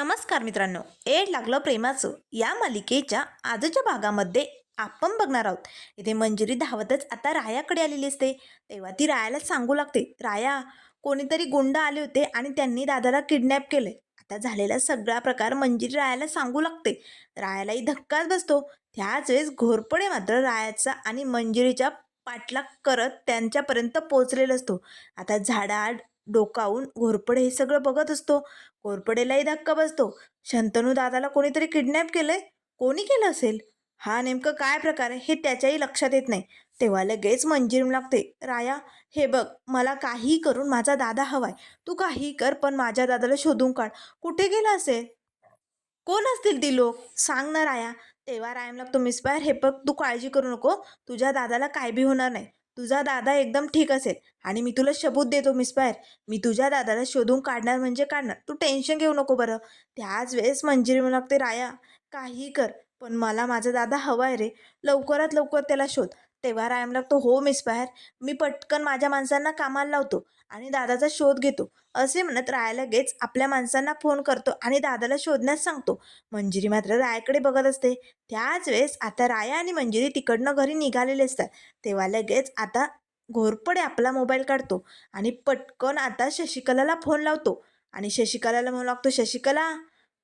नमस्कार मित्रांनो एड लागलं प्रेमाचं. या मालिकेच्या आजच्या भागामध्ये आपण बघणार आहोत. इथे मंजिरी धावतच आता रायाकडे आलेली असते. तेव्हा ती रायाला सांगू लागते राया कोणीतरी गुंड आले होते आणि त्यांनी दादाला किडनॅप केले आता झालेला सगळा प्रकार मंजिरी रायाला सांगू लागते. रायालाही धक्काच बसतो. त्याच वेळेस घोरपडे मात्र रायाचा आणि मंजिरीच्या पाठलाग करत त्यांच्यापर्यंत पोचलेला असतो. आता झाडाआड डोकावून घोरपडे हे सगळं बघत असतो. घोरपडेलाही धक्का बसतो. शंतनू दादाला कोणीतरी किडनॅप केलंय? कोणी केलं असेल? हा नेमकं काय प्रकार आहे हे त्याच्याही लक्षात येत नाही. तेव्हा लगेच मंजिरी लागते राया हे बघ मला काही करून माझा दादा हवाय. तू काही कर पण माझ्या दादाला शोधून काढ. कुठे गेला असेल? कोण असतील ती लोक? सांग ना राया. तेव्हा रायम लागतो मिसबायर हे बघ तू काळजी करू नको. तुझ्या दादाला काय बी होणार नाही. तुझा दादा एकदम ठीक असेल. आणि मी तुला शबूत देतो मिसबायर मी तुझ्या दादाला शोधून काढणार म्हणजे काढणार. तू टेन्शन घेऊ नको बरं. त्याच वेळेस मंजिरी म्हणू लागते राया काही कर पण मला माझा दादा हवा आहे रे. लवकरात लवकर त्याला शोध. तेव्हा रायम लागतो हो मिसबायर मी पटकन माझ्या माणसांना कामाला लावतो. आणि दादाचा शोध घेतो. असे म्हणत राया लगेच आपल्या माणसांना फोन करतो आणि दादाला शोधण्यास सांगतो. मंजिरी मात्र रायाकडे बघत असते. त्याच वेळेस आता राया आणि मंजिरी तिकडनं घरी निघालेले असतात. तेव्हा लगेच आता घोरपडे आपला मोबाईल काढतो आणि पटकन आता शशिकलाला फोन लावतो. आणि शशिकलाला म्हणू लागतो शशिकला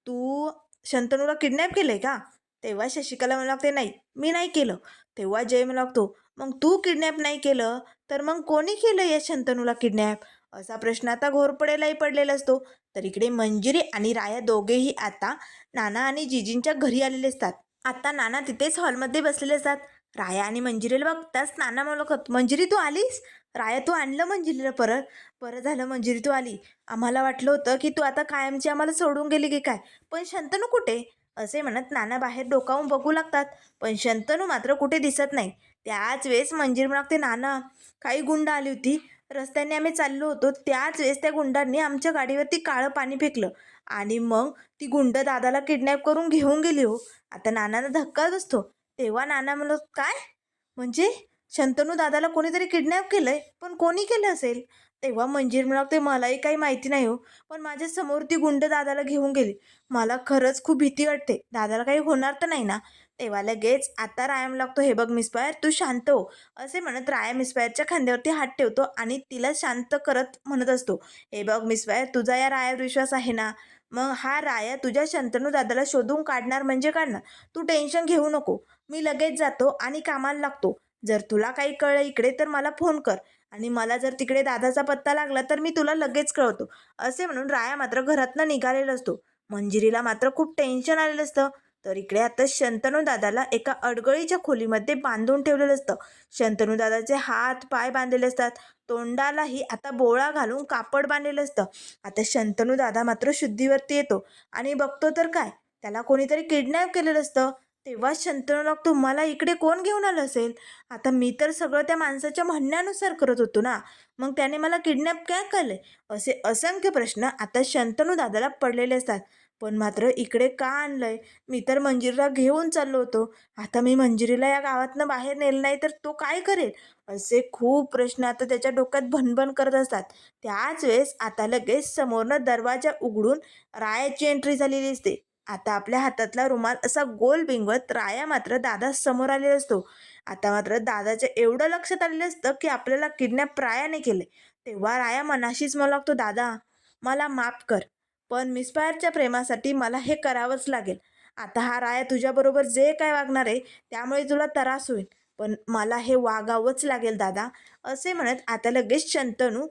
तू शंतनूला किडनॅप केलं आहे का? तेव्हा शशिकला म्हणू लागते नाही मी नाही केलं. तेव्हा जय म्हणू लागतो मग तू किडनॅप नाही केलं? तर मग कोणी केलं या शंतनूला किडनॅप? असा प्रश्न आता घोरपडेलाही पडलेला असतो. तर इकडे मंजिरी आणि राया दोघेही आता नाना आणि जिजींच्या घरी आलेले असतात. आता नाना तिथेच हॉलमध्ये बसलेले असतात. राया आणि मंजिरीला बघताच नाना म्हणत मंजिरी तू आलीस? राया तू आणलं मंजिरीला परत? परत झालं मंजिरी तू आली. आम्हाला वाटलं होतं की तू आता कायमची आम्हाला सोडून गेली की काय? पण शंतनू कुठे? असे म्हणत नाना बाहेर डोकावून बघू लागतात. पण शंतनू मात्र कुठे दिसत नाही. त्याच वेळेस मंजीर म्हणते नाना काही गुंड आली होती. रस्त्याने आम्ही चाललो होतो. त्याच वेळेस त्या गुंडांनी आमच्या गाडीवरती काळं पाणी फेकलं. आणि मग ती गुंड दादाला किडनॅप करून घेऊन गेली हो. आता नानाला धक्काच असतो तेव्हा नाना म्हणत काय? म्हणजे शंतनू दादाला कोणीतरी किडनॅप केलंय? पण कोणी केलं असेल? तेव्हा मंजिर म्हणते मलाही काही माहिती नाही हो. पण माझ्यासमोर ती गुंड दादाला घेऊन गेली. मला खरंच खूप भीती वाटते. दादाला काही होणार तर नाही ना? तेव्हा लगेच आता रायम लागतो हे बघ मिसपायर तू शांत हो. असे म्हणत राया मिसपायरच्या खांद्यावरती हात ठेवतो आणि तिला शांत करत म्हणत असतो हे बघ मिसपायर तुझा या रायावर विश्वास आहे ना? मग हा राया तुझ्या शंतनू दादाला शोधून काढणार म्हणजे काढणार? तू टेन्शन घेऊ नको. मी लगेच जातो आणि कामाला लागतो. जर तुला काही कळलं इकडे तर मला फोन कर आणि मला जर तिकडे दादाचा पत्ता लागला तर मी तुला लगेच कळवतो. असे म्हणून राया मात्र घरातनं निघालेला असतो. मंजिरीला मात्र खूप टेन्शन आलेलं असतं. तर इकडे आता शंतनू दादाला एका अडगळीच्या खोलीमध्ये बांधून ठेवलेलं असतं. शंतनू दादाचे हात पाय बांधलेले असतात. तोंडालाही आता बोळा घालून कापड बांधलेलं असतं. आता शंतनू दादा मात्र शुद्धीवरती येतो. आणि बघतो तर काय? त्याला कोणीतरी किडनॅप केलेलं असतं. तेव्हा शंतनू लागतो मला इकडे कोण घेऊन आलं असेल? आता मी तर सगळं त्या माणसाच्या म्हणण्यानुसार करत होतो ना. मग त्याने मला किडनॅप काय केलंय? असे असंख्य प्रश्न आता शंतनू दादाला पडलेले असतात. पण मात्र इकडे का आणलंय? मी तर मंजिरीला घेऊन चाललो होतो. आता मी मंजिरीला या गावातनं बाहेर नेलं नाही तर तो काय करेल? असे खूप प्रश्न आता त्याच्या डोक्यात भनभन करत असतात. त्याच वेळेस आता लगेच समोरनं दरवाजा उघडून रायाची एंट्री झालेली असते आता आपल्या हातातला रुमाल असा गोल बिंगवत राया मात्र दादा समोर आलेला असतो. आता मात्र दादाच्या एवढं लक्षात आलेलं असतं की आपल्याला किडनॅप रायाने केले तेव्हा राया मनाशीच मला लागतो दादा मला माफ कर. पण मिसफायरच्या प्रेमासाठी मला हे करावंच लागेल. आता हा राया तुझ्याबरोबर जे काय वागणार आहे त्यामुळे तुला त्रास होईल. पण मला हे वागावंच लागेल दादा. असे म्हणत आता लगेच शंतनू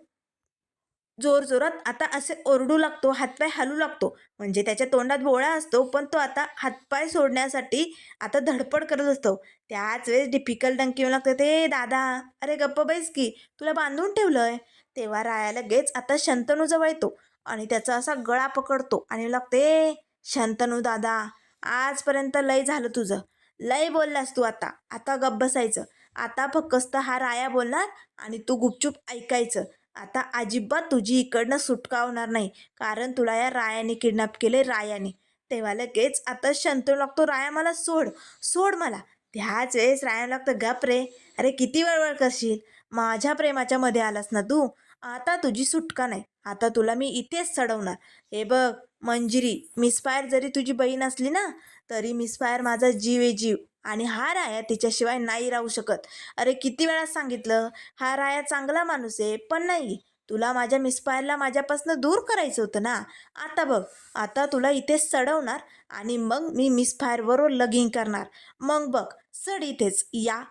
जोरजोरात आता असे ओरडू लागतो हातपाय हलू लागतो. म्हणजे त्याच्या तोंडात बोळा असतो पण तो आता हातपाय सोडण्यासाठी आता धडपड करत असतो. त्याच वेळेस डिफिकल्ट डंकी येऊ लागतं ते दादा अरे गप्प बैस की तुला बांधून ठेवलंय. तेव्हा राया लगेच आता शंतनू जवळ येतो. आणि त्याचा असा गळा पकडतो आणि लागते शंतनू दादा आजपर्यंत लय झालं तुझं. लय बोललास तू आता. आता गप्प बसायचं. आता फक्त हा राया बोलणार आणि तू गुपचूप ऐकायचं. आता अजिबात तुझी इकडनं सुटका होणार नाही कारण तुला या रायाने किडनॅप केले रायाने. तेव्हा लगेच आता शंतू लागतो राया मला सोड सोड मला. त्याच वेळेस राया लागतं गप रे अरे किती वळवळ करशील? माझ्या प्रेमाच्या मध्ये आलास ना तू? आता तुझी सुटका नाही. आता तुला मी इथेच चढवणार. हे बघ मंजिरी मिस फायर जरी तुझी बहीण असली ना तरी मिस फायर माझा जीव आहे जीव. आणि हा राया तिच्याशिवाय नाही राहू शकत. अरे किती वेळा सांगितलं? हा राया चांगला माणूस आहे पण नाही. तुला माझ्या मिसफायरला माझ्यापासून दूर करायचं होतं ना. आता बघ आता तुला इथे सडवणार आणि मग मी मिसफायरबरोबर लगीन करणार. मग बघ सड इथेच. या.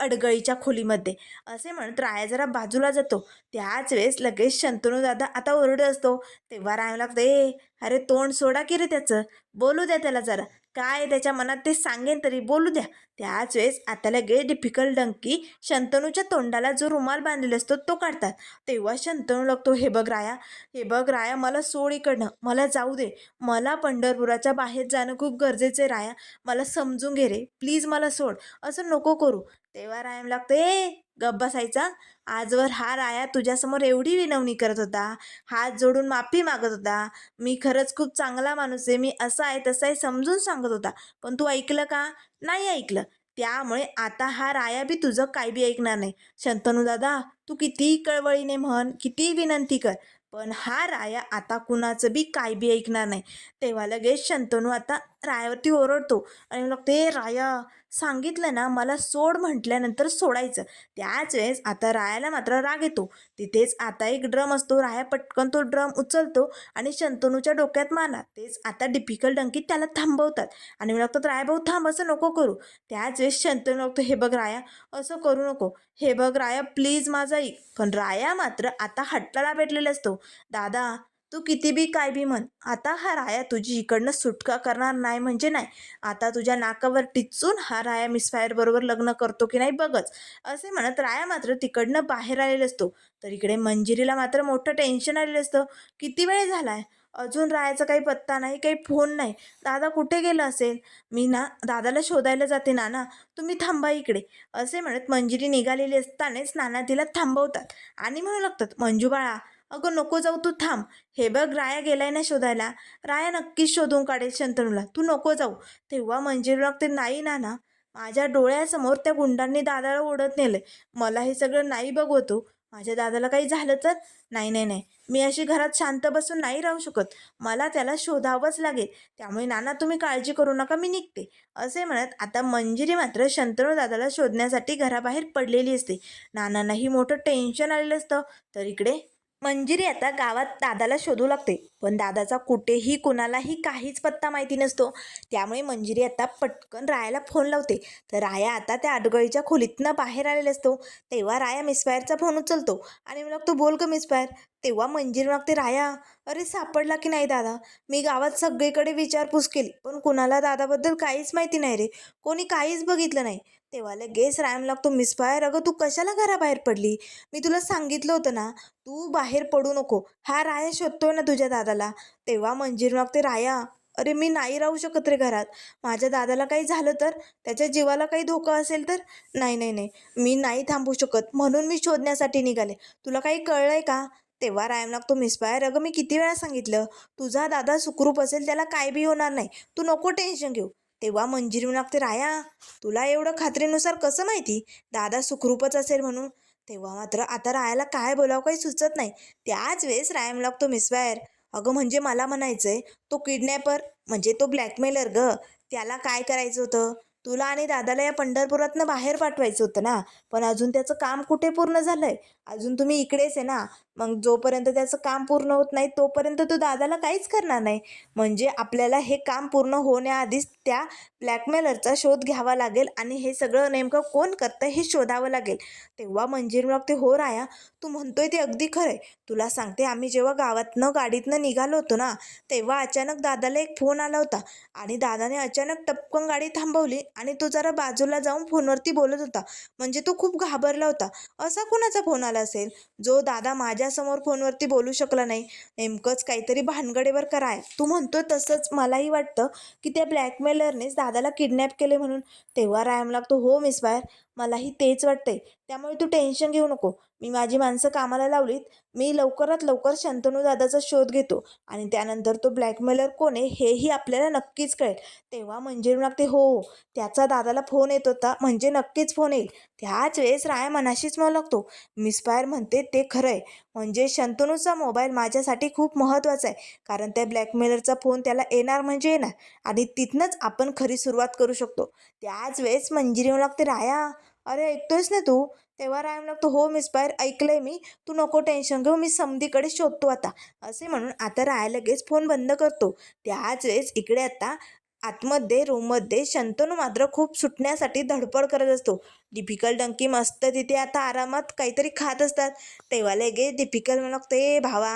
अडगळीच्या खोलीमध्ये. असे म्हणत राया जरा बाजूला जातो. त्याच वेळेस लगेच शंतनू दादा आता ओरडत असतो. तेव्हा राहायला लागतं ए अरे तोंड सोडा की रे त्याचं? बोलू द्या त्याला जरा. काय त्याच्या मनात ते सांगेन तरी बोलू द्या. त्याच वेळेस आता लगेच डिफिकल्ट डंकी शंतनूच्या तोंडाला जो रुमाल बांधलेला असतो तो काढतात. तेव्हा शंतनू लागतो हे बघ राया हे बघ राया मला सोड इकडनं मला जाऊ दे. मला पंढरपुराच्या बाहेर जाणं खूप गरजेचं आहे राया. मला समजून घे रे. प्लीज मला सोड. असं नको करू. तेव्हा रायम लागतं ए गप्प बसायचा. आजवर हा राया तुझ्यासमोर एवढी विनवणी करत होता. हात जोडून माफी मागत होता. मी खरंच खूप चांगला माणूस आहे. मी असा आहे तसा आहे समजून सांगत होता. पण तू ऐकलं का? नाही ऐकलं. त्यामुळे आता हा राया बी तुझं काय बी ऐकणार नाही. शंतनू दादा तू कितीही कळवळीने म्हण कितीही विनंती कर. पण हा राया आता कुणाचं बी काय बी ऐकणार नाही. तेव्हा लगेच शंतनू आता रायावरती ओरडतो. आणि मग ते राया सांगितलं ना मला सोड म्हटल्यानंतर सोडायचं. त्याच वेळेस आता रायाला मात्र राग येतो. तिथेच आता एक ड्रम असतो. राया पटकन तो ड्रम उचलतो आणि शंतनूच्या डोक्यात मारणार तेच आता डिफिकल्ट डंकीत त्याला थांबवतात. आणि मला लागतात राया भाऊ थांब असं नको करू. त्याच वेळेस शंतनू लागतो हे बघ राया असं करू नको. हे बघ राया प्लीज माझा ऐक. पण राया मात्र आता हट्टाला भेटलेला असतो. दादा तू किती बी काय बी म्हण आता हा राया तुझी इकडनं सुटका करणार नाही म्हणजे नाही. आता तुझ्या नाकावर टिचून हा राया मिसफायर बरोबर लग्न करतो की नाही बघच. असे म्हणत राया मात्र तिकडनं बाहेर आलेला असतो. तर इकडे मंजिरीला मात्र मोठं टेन्शन आलेलं असतं. किती वेळ झालाय? अजून रायाचा काही पत्ता नाही काही फोन नाही. दादा कुठे गेला असेल? मी ना दादाला शोधायला जाते नाना. तुम्ही थांबा इकडे. असे म्हणत मंजिरी निघालेली असतानाच नाना तिला थांबवतात आणि म्हणू लागतात मंजू बाळा अगं नको जाऊ तू थांब. हे बघ राया गेलाय ना शोधायला. राया नक्कीच शोधून काढेल शंतनूला. तू नको जाऊ. तेव्हा मंजिरूला लागते नाही नाना. माझ्या डोळ्यासमोर त्या गुंडांनी दादाला ओढत नेलंय. मला हे सगळं नाही बघवतो. माझ्या दादाला काही झालं तर? नाही नाही नाही. मी अशी घरात शांत बसून नाही राहू शकत. मला त्याला शोधावंच लागेल. त्यामुळे नाना तुम्ही काळजी करू नका मी निघते. असे म्हणत आता मंजिरी मात्र शंतनू दादाला शोधण्यासाठी घराबाहेर पडलेली असते. नानांनाही मोठं टेन्शन आलेलं असतं. तर इकडे मंजिरी आता गावात दादाला शोधू लागते पण दादाचा कुठेही कुणालाही काहीच पत्ता माहिती नसतो. त्यामुळे मंजिरी आता पटकन रायाला फोन लावते. तर राया आता त्या अडगळीच्या खोलीतनं बाहेर आलेला असतो. तेव्हा राया मिसफायरचा फोन उचलतो. आणि मग तू बोल ग मिसफायर तेव्हा मंजिरी मागते राया अरे सापडला की नाही दादा? मी गावात सगळीकडे विचारपूस केली. पण कुणाला दादाबद्दल काहीच माहिती नाही रे. कोणी काहीच बघितलं नाही. तेव्हा लगेच रायम लागतो मिसफायर अगं तू कशाला घराबाहेर पडली? मी तुला सांगितलं होतं ना तू बाहेर पडू नको. हा राया शोधतोय ना तुझ्या दादाला. तेव्हा मंजीर मागते राया अरे मी नाही राहू शकत रे घरात. माझ्या दादाला काही झालं तर? त्याच्या जीवाला काही धोका असेल तर? नाही नाही नाही. मी नाही थांबू शकत. म्हणून मी शोधण्यासाठी निघाले. तुला काही कळलंय का? तेव्हा रायम लागतो मिसफायर अगं मी किती वेळा सांगितलं? तुझा दादा सुखरूप असेल त्याला काय बी होणार नाही. तू नको टेन्शन घेऊ. तेव्हा मंजिरी म्हणू लागते राया तुला एवढं खात्रीनुसार कसं माहिती? दादा सुखरूपच असेल म्हणून. तेव्हा मात्र आता रायाला काय बोलावं काही सुचत नाही. त्याच वेळेस रायम लागतो मिसवायर अगं म्हणजे मला म्हणायचंय तो किडनॅपर म्हणजे तो ब्लॅकमेलर ग. त्याला काय करायचं होतं? तुला आणि दादाला या पंढरपुरातनं बाहेर पाठवायचं होतं ना. पण अजून त्याचं काम कुठे पूर्ण झालंय? अजून तुम्ही इकडेच आहे ना. मग जोपर्यंत त्याचं काम पूर्ण होत नाही तोपर्यंत तो दादाला काहीच करणार नाही. म्हणजे आपल्याला हे काम पूर्ण होण्याआधीच त्या ब्लॅकमेलरचा शोध घ्यावा लागेल आणि हे सगळं नेमकं कोण करतं हे शोधावं लागेल. तेव्हा मंजिर मग ते हो राया तू म्हणतोय ते अगदी खरं आहे तुला सांगते आम्ही जेव्हा गावातनं गाडीतनं निघालो होतो ना तेव्हा अचानक दादाला एक फोन आला होता आणि दादाने अचानक टपकन गाडी थांबवली आणि तो जरा बाजूला जाऊन फोनवरती बोलत होता. म्हणजे तो खूप घाबरला होता. असा कोणाचा फोन आला असेल? जो दादा माझ्या माझ्यासमोर फोनवरती बोलू शकला नाही. नेमकंच काहीतरी भानगडेवर कराय. तू म्हणतो तसंच मलाही वाटतं की त्या ब्लॅकमेलरनेच दादाला किडनॅप केले म्हणून. तेव्हा रायम लागतो हो मिस बाहेर मलाही तेच वाटतंय. त्यामुळे तू टेन्शन घेऊ नको. मी माझी माणसं कामाला लावलीत. मी लवकरात लवकर शंतनू दादाचा शोध घेतो. आणि त्यानंतर तो ब्लॅकमेलर कोण आहे हेही आपल्याला नक्कीच कळेल. तेव्हा म्हणजे लागते हो, हो त्याचा दादाला फोन येत होता. म्हणजे नक्कीच फोन येईल. त्याच वेळेस राया मनाशीच मला लागतो मिसफायर म्हणते ते खरं आहे. म्हणजे शंतनूचा मोबाईल माझ्यासाठी खूप महत्त्वाचा आहे. कारण त्या ब्लॅकमेलरचा फोन त्याला येणार म्हणजे येणार. आणि तिथनंच आपण खरी सुरुवात करू शकतो. त्याच वेळेस मंजिरी लागते राया अरे ऐकतोयस ना तू? तेव्हा राय म्हणू लागतो हो मिसफायर ऐकलंय मी. तू नको टेन्शन घेऊ मी समधीकडे शोधतो आता. असे म्हणून आता राय लगेच फोन बंद करतो. त्याच वेळेस इकडे आता आतमध्ये रूममध्ये शंतनू मात्र खूप सुटण्यासाठी धडपड करत असतो. दीपिकल डंकी मस्त तिथे आता आरामात काहीतरी खात असतात. तेव्हा लगेच दीपिकल म्हणतो ए भावा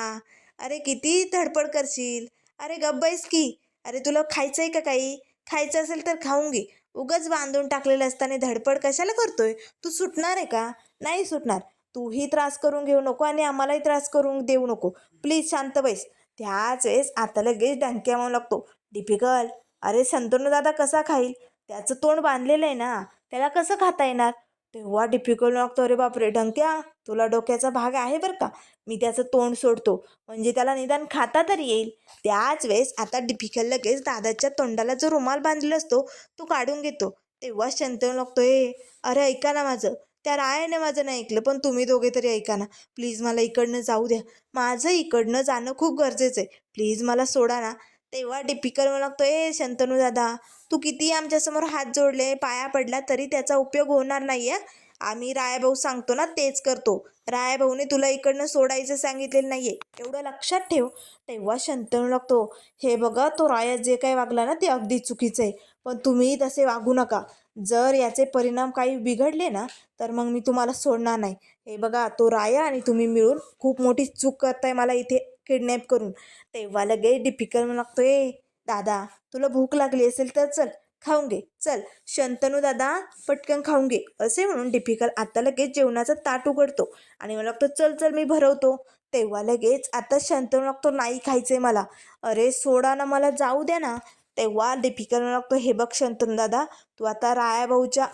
अरे किती धडपड करशील? अरे गब्बाईस की. अरे तुला खायचं आहे का काही? खायचं असेल तर खाऊन घे. उगच बांधून टाकलेलं असताना धडपड कशाला करतोय? तू सुटणार आहे का? नाही सुटणार. तूही त्रास करून घेऊ नको आणि आम्हालाही त्रास करून देऊ नको. प्लीज शांत बैस. त्याच वेळेस आता लगेच डंक्या मावू लागतो. डिफिकल्ट. अरे शंतनू दादा कसा खाईल? त्याचं तोंड बांधलेलं आहे ना. त्याला कसं खाता येणार? तेव्हा डिफिकल्ट लागतो. अरे बापरे डंक्या. तुला डोक्याचा भाग आहे बरं का? मी त्याचं तोंड सोडतो. म्हणजे त्याला निदान खाता तरी येईल. त्याच वेळेस आता डिफिकल लगेच दादाच्या तोंडाला जो रुमाल बांधलेला असतो तो काढून घेतो. तेव्हा शंतनू लागतो हे अरे ऐका ना माझं. त्या रायाने माझं नाही ऐकलं पण तुम्ही दोघे तरी ऐका ना. प्लीज मला इकडनं जाऊ द्या. माझं इकडनं जाणं खूप गरजेचं आहे. प्लीज मला सोडा ना. तेव्हा डिपिकल मला लागतो ए शंतनू दादा तू किती आमच्यासमोर हात जोडले पाया पडला तरी त्याचा उपयोग होणार नाही आहे आम्ही रायाभाऊ सांगतो ना तेच करतो. रायाभाऊने तुला इकडनं सोडायचं सांगितलेलं नाही आहे एवढं लक्षात ठेव. तेव्हा शंतनू लागतो हे बघा तो राया जे काही वागला ना ते अगदी चुकीचं आहे. पण तुम्ही तसे वागू नका. जर याचे परिणाम काही बिघडले ना तर मग मी तुम्हाला सोडणार नाही. हे बघा तो राया आणि तुम्ही मिळून खूप मोठी चूक करताय मला इथे किडनॅप करून. तेव्हा लगेच डिफिकल्ट लागतो दादा तुला भूक लागली असेल तर चल. खाऊन घे. चल शंतनू दादा पटकन खाऊन घे. असे म्हणून डिफिकल आता लगेच जेवणाचा ताट उघडतो. आणि मला लागतो चल चल मी भरवतो. तेव्हा लगेच आता शंतनू लागतो नाही खायचंय मला. अरे सोडा ना मला जाऊ द्या ना. तेव्हा डिफिकल लागतो हे बघ शंतनू दादा तू आता रायाभाऊच्या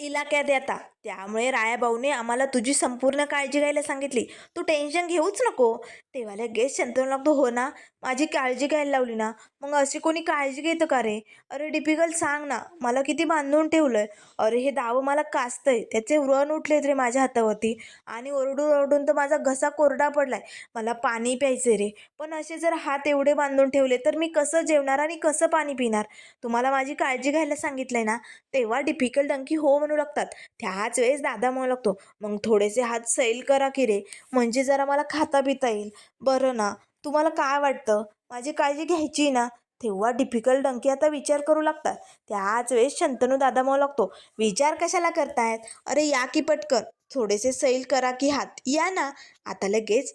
इलाक्यात येता त्यामुळे रायाभाऊने आम्हाला तुझी संपूर्ण काळजी घ्यायला सांगितली. तू टेन्शन घेऊच नको. तेव्हा लगेच शंतनू लागतो हो ना? माझी काळजी घ्यायला लावली ना? मग अशी कोणी काळजी घेतं का रे? अरे डिफिकल्ट सांग ना. मला किती बांधून ठेवलंय. अरे हे दावं मला काचतंय त्याचे व्रण उठलेत रे माझ्या हातावरती. आणि ओरडून ओरडून तर माझा घसा कोरडा पडलाय. मला पाणी प्यायचे रे. पण असे जर हात एवढे बांधून ठेवले तर मी कसं जेवणार आणि कसं पाणी पिणार? तुम्हाला माझी काळजी घ्यायला सांगितलंय ना? तेव्हा डिफिकल्ट डंकी हो म्हणू लागतात. त्या त्याच वेळेस दादा म्हणू लागतो मग थोडेसे हात सैल करा की रे म्हणजे जरा मला खाता पिता येईल. बरं ना तुम्हाला काय वाटतं? माझी काळजी घ्यायची ना? तेव्हा डिफिकल्ट डंकी आता विचार करू लागतात. त्याच वेळेस शंतनू दादा म्हणू लागतो विचार कशाला करतायत? अरे या की पटकन. थोडेसे सैल करा की हात. या ना. आता लगेच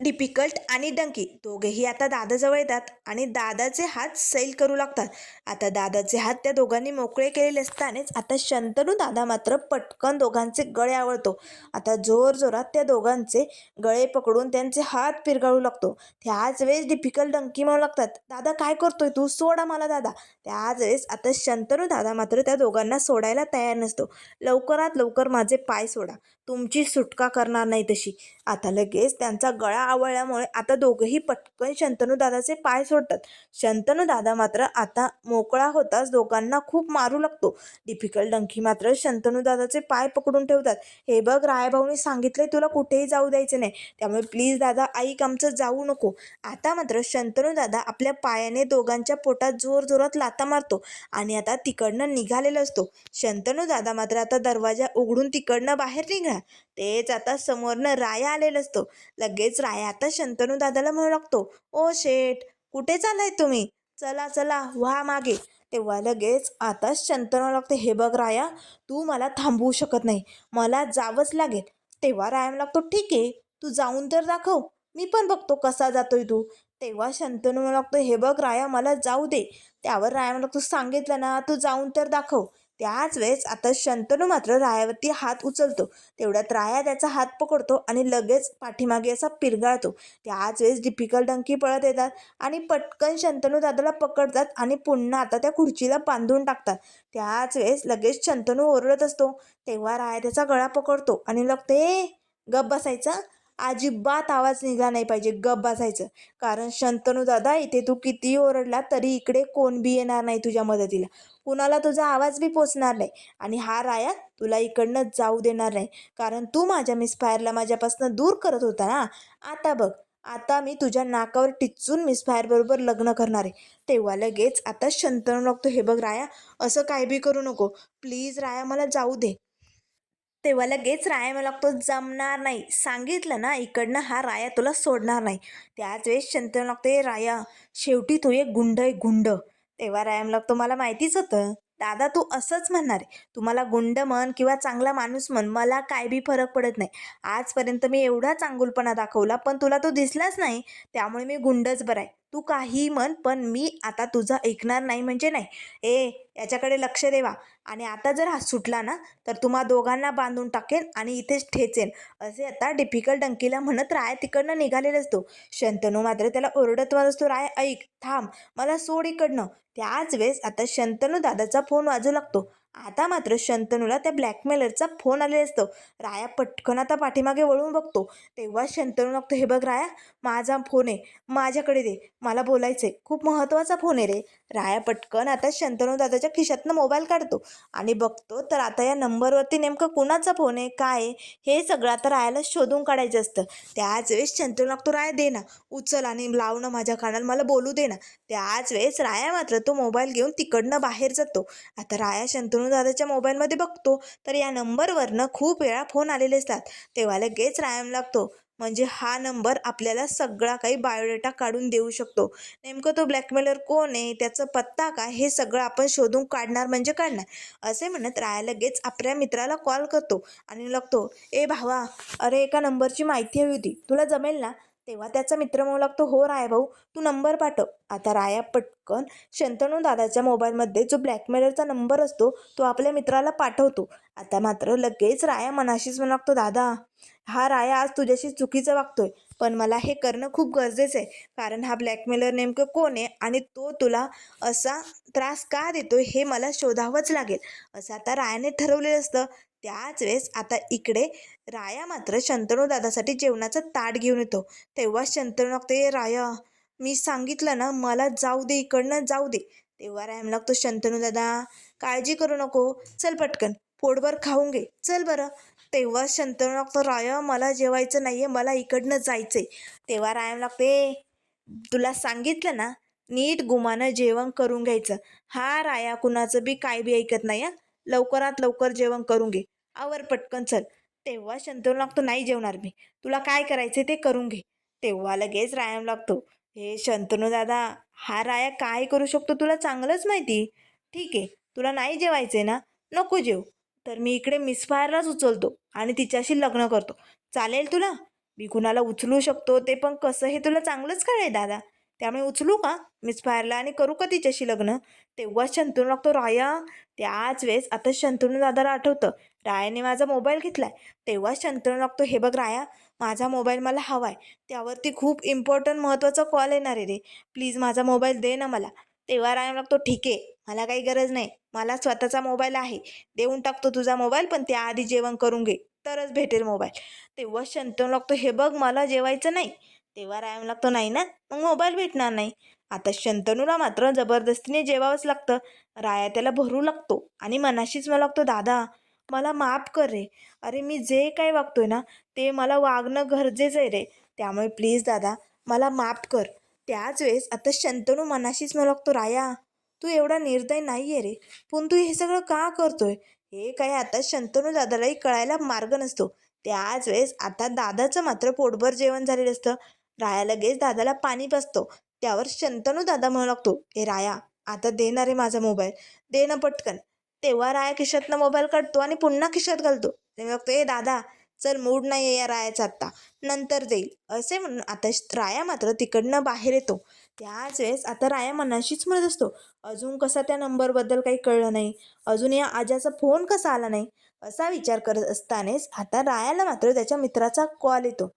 डिफिकल्ट आणि डंकी. दोघेही आता दादाजवळ येतात आणि दादाचे हात सैल करू लागतात. आता दादाचे हात त्या दोघांनी मोकळे केलेले असतानाच आता शंतनू दादा मात्र पटकन दोघांचे गळे आवळतो. आता जोर जोरात त्या दोघांचे गळे पकडून त्यांचे हात पिरगाळू लागतो. त्याच वेळेस डिफिकल्ट डंकी म्हणू लागतात दादा काय करतोय तू? सोडा मला दादा. त्याच वेळेस आता शंतनू दादा मात्र त्या दोघांना सोडायला तयार नसतो. लवकरात लवकर माझे पाय सोडा. तुमची सुटका करणार नाही तशी. आता लगेच त्यांचा गळा आवळल्यामुळे आता दोघंही पटकन शंतनू दादाचे पाय सोडतात. शंतनू दादा मात्र आता मोकळा होताच दोघांना खूप मारू लागतो. डिफिकल्ट डंकी मात्र शंतनू दादाचे पाय पकडून ठेवतात. हे बघ रायभाऊनी सांगितले तुला कुठेही जाऊ द्यायचे नाही. त्यामुळे प्लीज दादा ऐक आमचं जाऊ नको. आता मात्र शंतनू दादा आपल्या पायाने दोघांच्या पोटात जोर जोरात लाता मारतो आणि आता तिकडनं निघालेला असतो. शंतनू दादा मात्र आता दरवाजा उघडून तिकडनं बाहेर निघणार. तेच आता समोरनं राया आलेला असतो. लगेच राया आता शंतनू दादाला म्हणू लागतो ओ शेठ कुठे चालाय तुम्ही? चला चला व्हा मागे. तेव्हा लगेच आता शंतनू लागते हे बघ राया तू मला थांबवू शकत नाही. मला जावंच लागेल. तेव्हा राया लागतो ठीक आहे तू जाऊन तर दाखव. मी पण बघतो कसा जातोय तू. तेव्हा शंतनू लागतो हे बघ राया मला जाऊ दे. त्यावर राया लागतो सांगितलं ना तू जाऊन तर दाखव. त्याच वेळेस आता शंतनू मात्र रायावरती हात उचलतो. तेवढ्यात राया त्याचा हात पकडतो आणि लगेच पाठीमागे असा पिरगाळतो. त्याच वेळेस डिपिकल डंकी पळत येतात आणि पटकन शंतनू दादाला पकडतात आणि पुन्हा आता त्या खुर्चीला बांधून टाकतात. त्याच वेळेस लगेच शंतनू ओरडत असतो. तेव्हा राया त्याचा गळा पकडतो आणि लगते गप बसायचा? अजिबात आवाज निघाला नाही पाहिजे. गप बसायचं. कारण शंतनू दादा इथे तू कितीही ओरडला तरी इकडे कोण बी येणार नाही तुझ्या मदतीला. कुणाला तुझा आवाज बी पोचणार नाही. आणि हा राया तुला इकडनं जाऊ देणार नाही. कारण तू माझ्या मिसफायरला माझ्यापासून दूर करत होता ना. आता बघ. आता मी तुझ्या नाकावर टिचून मिसफायरबरोबर लग्न करणार आहे. तेव्हा लगेच आता शंतनू लागतो. हे बघ राया असं काय बी करू नको. प्लीज राया मला जाऊ दे. तेव्हा लगेच राया मला तो जमणार नाही. सांगितलं ना इकडनं हा राया तुला सोडणार नाही. त्याच वेळेस शंतनू लागते राया शेवटी तू एक गुंड आहे गुंड. तेव्हा राया मला लागतो मला माहितीच होतं. दादा तू असंच म्हणणार आहे. तुम्हाला गुंड म्हण किंवा चांगला माणूस म्हण. मला काय बी फरक पडत नाही. आजपर्यंत मी एवढा चांगुलपणा दाखवला पण तुला तो दिसलाच नाही. त्यामुळे मी गुंडच बरं आहे. तू काही म्हण पण मी आता तुझं ऐकणार नाही म्हणजे नाही. ए याच्याकडे लक्ष देवा आणि आता जर हा सुटला ना तर तुम्हा दोघांना बांधून टाकेन आणि इथेच ठेचेन. असे आता डिफिकल्ट डंकीला म्हणत राय तिकडनं निघालेला असतो शंतनू मात्र त्याला ओरडत असतो राय ऐक थांब. मला सोड इकडनं. त्याच वेळेस आता शंतनू दादाचा फोन वाजू लागतो. आता मात्र शंतनूला त्या ब्लॅकमेलरचा फोन आलेला असतो. राया पटकन आता पाठीमागे वळून बघतो. तेव्हा शंतनू लागतो हे बघ राया माझा फोन आहे माझ्याकडे दे मला बोलायचं आहे खूप महत्त्वाचा फोन आहे रे. राया पटकन आता शंतनू दादाच्या खिशातनं मोबाईल काढतो आणि बघतो तर आता या नंबरवरती नेमकं कुणाचा फोन आहे काय आहे? हे सगळं आता रायाला शोधून काढायचं असतं. त्याच वेळेस शंतनू लागतो राया दे ना उचल आणि लाव ना माझ्या कानाला मला बोलू दे ना. त्याच वेळेस राया मात्र तो मोबाईल घेऊन तिकडनं बाहेर जातो. आता राया शंतनू दादाच्या मोबाईलमध्ये बघतो तर या नंबरवरनं खूप वेळा फोन आलेले असतात. तेव्हा लगेच रायम लागतो. म्हणजे हा नंबर आपल्याला सगळा काही बायोडेटा काढून देऊ शकतो. नेमकं तो ब्लॅकमेलर कोण आहे? त्याचा पत्ता काय? हे सगळं आपण शोधून काढणार म्हणजे काढणार. असे म्हणत राया लगेच आपल्या मित्राला कॉल करतो आणि लागतो ए भावा अरे एका नंबरची माहिती हवी होती. तुला जमेल ना? तेव्हा त्याचा मित्र म्हणू लागतो हो राय भाऊ तू नंबर पाठव. आता राया पटकन शंतनू दादाच्या मोबाईलमध्ये जो ब्लॅकमेलरचा नंबर असतो तो आपल्या मित्राला पाठवतो. आता मात्र लगेच राया मनाशीच म्हणू लागतो दादा हा राया आज तुझ्याशी चुकीचं वागतोय पण मला हे करणं खूप गरजेचं आहे कारण हा ब्लॅकमेलर नेमकं कोण आहे आणि तो तुला असा त्रास का देतोय हे मला शोधावंच लागेल. असं आता रायाने ठरवलेलं असतं. त्याच वेळेस आता इकडे राया मात्र शंतनू दादासाठी जेवणाचं ताट घेऊन येतो. तेव्हा शंतनू लागते राया मी सांगितलं ना मला जाऊ दे इकडनं जाऊ दे. तेव्हा राया लागतो शंतनू दादा काळजी करू नको. चल पटकन पोटभर खाऊन घे. चल बरं. तेव्हा शंतनू लागतो राया मला जेवायचं नाही आहे मला इकडनं जायचं आहे तेव्हा राया लागते तुला सांगितलं ना नीट गुमानं जेवण करून घ्यायचं. हा राया कुणाचं बी काय बी ऐकत नाही हं. लवकरात लवकर जेवण करून घे. आवर पटकन चल. तेव्हा शंतनू लागतो नाही जेवणार मी. तुला काय करायचे ते करून घे. तेव्हा लगेच रायाम लागतो हे शंतनू दादा हा राया काय करू शकतो तुला चांगलंच माहिती? ठीक आहे तुला नाही जेवायचे ना? नको जेव. तर मी इकडे मिसफायरलाच उचलतो आणि तिच्याशी लग्न करतो. चालेल तुला? मी कुणाला उचलू शकतो ते पण कसं हे तुला चांगलंच कळेल दादा. त्यामुळे उचलू का? मिसफायरला आणि करू का तिच्याशी लग्न? तेव्हा शंतनू लागतो राया त्याच वेळेस आता शंतनू दादाला आठवतं. रायाने माझा मोबाईल घेतलाय. तेव्हा शंतनू लागतो हे बघ राया माझा मोबाईल मला हवा आहे त्यावरती खूप इम्पॉर्टंट महत्त्वाचा कॉल येणार आहे रे. प्लीज माझा मोबाईल दे ना मला. तेव्हा राया लागतो ठीक आहे. मला काही गरज नाही. मला स्वतःचा मोबाईल आहे. देऊन टाकतो तुझा मोबाईल पण त्याआधी जेवण करून घे. तरच भेटेल मोबाईल तेव्हा शंतनू लागतो हे बघ मला जेवायचं नाही. तेव्हा रायाम लागतो नाही ना? मग मोबाईल भेटणार नाही. आता शंतनूला मात्र जबरदस्तीने जेवावंच लागतं. राया त्याला भरू लागतो आणि मनाशीच मला लागतो दादा मला माफ कर रे. अरे मी जे काही वागतोय ना ते मला वागणं गरजेचं आहे रे. त्यामुळे प्लीज दादा मला माफ कर. त्याच वेळेस आता शंतनू मनाशीच मला लागतो राया तू एवढा निर्दय नाही आहे रे. पण तू हे सगळं का करतोय? हे काय आता शंतनू दादालाही कळायला मार्ग नसतो. त्याच वेळेस आता दादाचं मात्र पोटभर जेवण झालेलं असतं. राया लगेच दादाला पाणी बसतो. त्यावर शंतनू दादा म्हणू लागतो हे राया आता दे ना रे माझा मोबाईल. दे ना पटकन. तेव्हा राया खिशातनं मोबाईल काढतो आणि पुन्हा खिशात घालतो. ते बघतो ए दादा चल मूड नाही आहे या रायाचा आत्ता. नंतर देईल असे म्हणून आता राया मात्र तिकडनं बाहेर येतो. त्याच वेळेस आता राया मनाशीच म्हणत असतो अजून कसा त्या नंबरबद्दल काही कळलं नाही? अजून या आजाचा फोन कसा आला नाही? असा विचार करत असतानाच आता रायाला मात्र त्याच्या मित्राचा कॉल येतो.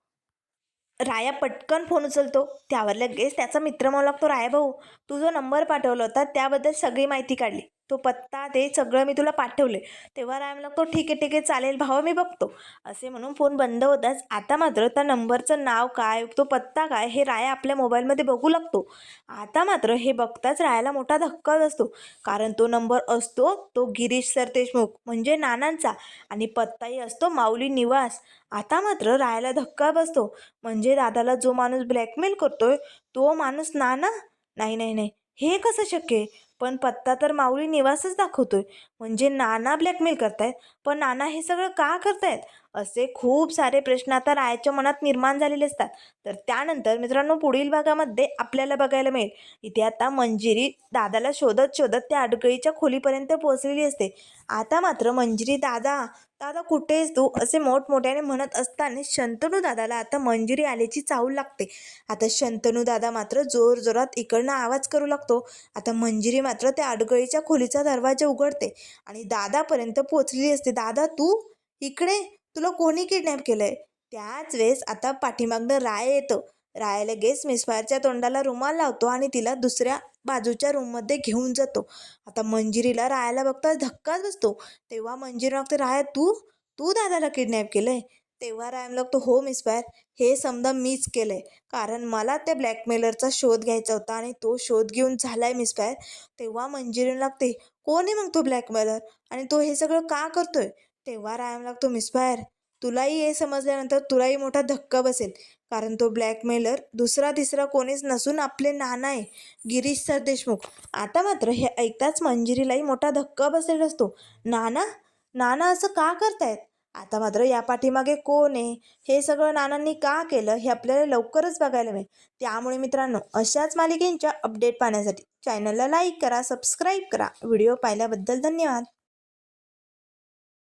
राया पटकन फोन उचलतो. त्यावर लगेच त्याचा मित्र म्हणू लागतो राया भाऊ तू जो नंबर पाठवला होता त्याबद्दल सगळी माहिती काढली. तो पत्ता ते सगळं मी तुला पाठवले तेव्हा राय म्हणू लागतो ठीक आहे ठीक आहे चालेल भावा मी बघतो. असे म्हणून फोन बंद होताच. आता मात्र त्या नंबरचं नाव काय तो पत्ता काय हे राया आपल्या मोबाईलमध्ये बघू लागतो. आता मात्र हे बघताच रायाला मोठा धक्काच असतो. कारण तो नंबर असतो तो गिरीश सरतेशमुख म्हणजे नानांचा. आणि पत्ताही असतो माऊली निवास. आता मात्र रायाला धक्का बसतो. म्हणजे दादाला जो माणूस ब्लॅकमेल करतोय तो माणूस नाना? नाही नाही नाही. हे कसं शक्य आहे? पण पत्ता तर माऊली निवासच दाखवतोय. म्हणजे नाना ब्लॅकमेल करतायत. पण नाना हे सगळं का करतायत? असे खूप सारे प्रश्न आता रायाच्या मनात निर्माण झालेले असतात. तर त्यानंतर मित्रांनो पुढील भागामध्ये आपल्याला बघायला मिळेल. इथे आता मंजिरी दादाला शोधत शोधत त्या अडगळीच्या खोलीपर्यंत पोहोचलेली असते. आता मात्र मंजिरी दादा दादा कुठेच तू? असे मोठमोठ्याने म्हणत असताना शंतनू दादाला आता मंजिरी आल्याची चाहूल लागते. आता शंतनू दादा मात्र जोर जोरात इकडनं आवाज करू लागतो. आता मंजिरी मात्र त्या अडगळीच्या खोलीचा दरवाजा उघडते आणि दादापर्यंत पोचलेली असते. दादा तू इकडे तुला कोणी किडनॅप केलंय? त्याच वेळेस आता पाठीमागनं राय येतो. राय लगेच मिसफायरच्या तोंडाला रुमाल लावतो आणि तिला दुसऱ्या बाजूच्या रूममध्ये घेऊन जातो. आता मंजिरीला रायाला बघता धक्काच बसतो. तेव्हा मंजिरी लागते राया तू? तू दादाला किडनॅप केलंय? तेव्हा रायम लागतो हो मिसफायर हे समजा मीच केलंय. कारण मला त्या ब्लॅकमेलरचा शोध घ्यायचा होता आणि तो शोध घेऊन झालाय मिसफायर तेव्हा मंजिरी लागते कोण आहे मग तो ब्लॅकमेलर आणि तो हे सगळं का करतोय? तेव्हा रायम लागतो मिसफायर तुलाही हे समजल्यानंतर तुलाही मोठा धक्का बसेल. कारण तो ब्लॅकमेलर दुसरा तिसरा कोणीच नसून आपले नाना आहे गिरीश सर देशमुख आता मात्र हे ऐकताच मंजिरीलाही मोठा धक्का बसेल असतो. नाना नाना असं का करतायत? आता मात्र या पाठीमागे कोण आहे? हे सगळं नानांनी का केलं? हे आपल्याला लवकरच बघायला मिळेल. त्यामुळे मित्रांनो अशाच मालिकेंच्या अपडेट पाहण्यासाठी चॅनलला लाईक करा सबस्क्राईब करा. व्हिडिओ पाहिल्याबद्दल धन्यवाद.